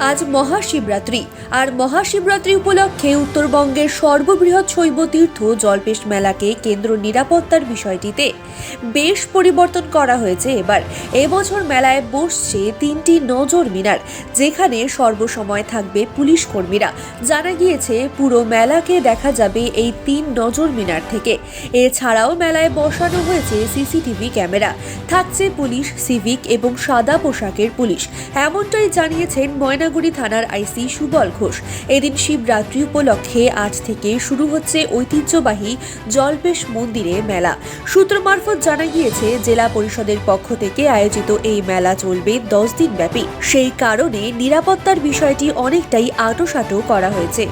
আজ মহাশিবরাত্রি। আর মহাশিবরাত্রি উপলক্ষে উত্তরবঙ্গের সর্ববৃহৎ শৈব তীর্থ জলপেশ মেলাকে কেন্দ্র নিরাপত্তার বিষয়টিতে বেশ পরিবর্তন করা হয়েছে এবার। এবছর মেলায় বসছে তিনটি নজর মিনার, যেখানে সর্বসময় থাকবে পুলিশ কর্মীরা। জানা গিয়েছে, পুরো মেলাকে দেখা যাবে এই তিন নজর মিনার থেকে। এছাড়াও মেলায় বসানো হয়েছে সিসিটিভি ক্যামেরা। থাকছে পুলিশ, সিভিক এবং সাদা পোশাকের পুলিশ। এমনটাই জানিয়েছেন ময়নাগুড়ি থানার আইসি সুবল ঘোষ। এদিন শিবরাত্রি উপলক্ষে আজ থেকে শুরু হচ্ছে ঐতিহ্যবাহী জলপেশ মন্দিরে মেলা। সূত্র মারফত জানা গিয়েছে, জেলা পরিষদের পক্ষ থেকে আয়োজিত এই মেলা চলবে দশ দিন ব্যাপী সেই কারণে নিরাপত্তার বিষয়টি অনেকটাই আটোসাটো করা হয়েছে।